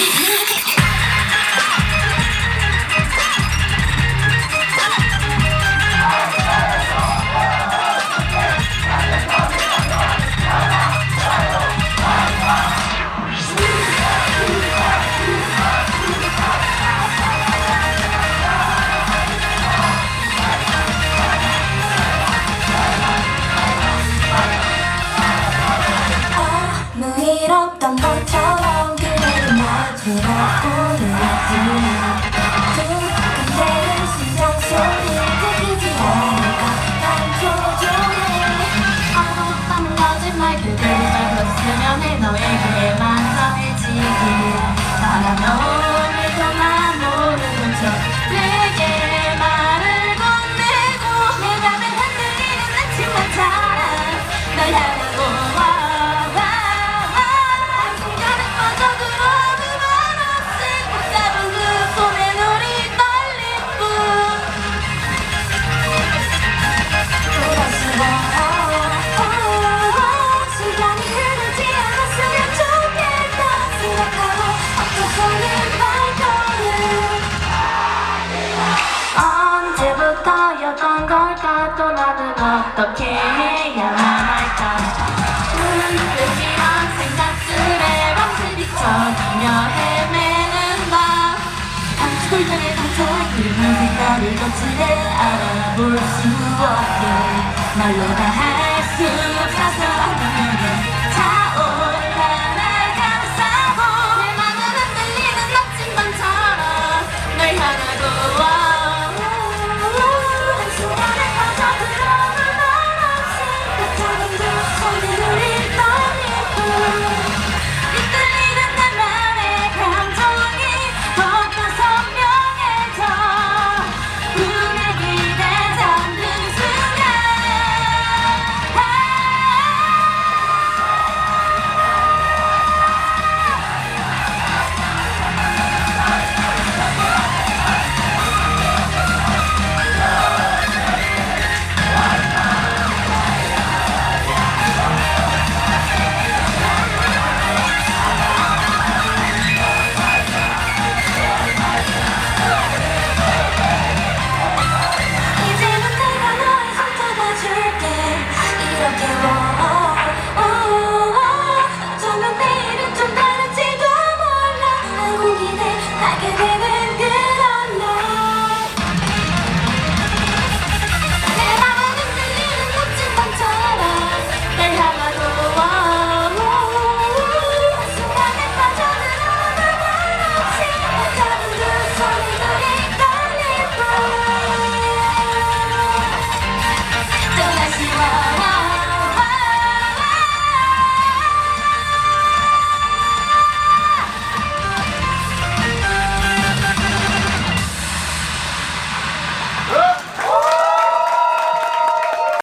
Okay. 걸까? 또 나는 어떻게 해야 할까? 불뜻이한 생각들에 밤새 비춰지며 헤매는 밤 한철들의 감정 그리운 생각을 거칠게 알아볼 수 없게. 말로 다 할 수 없어서 で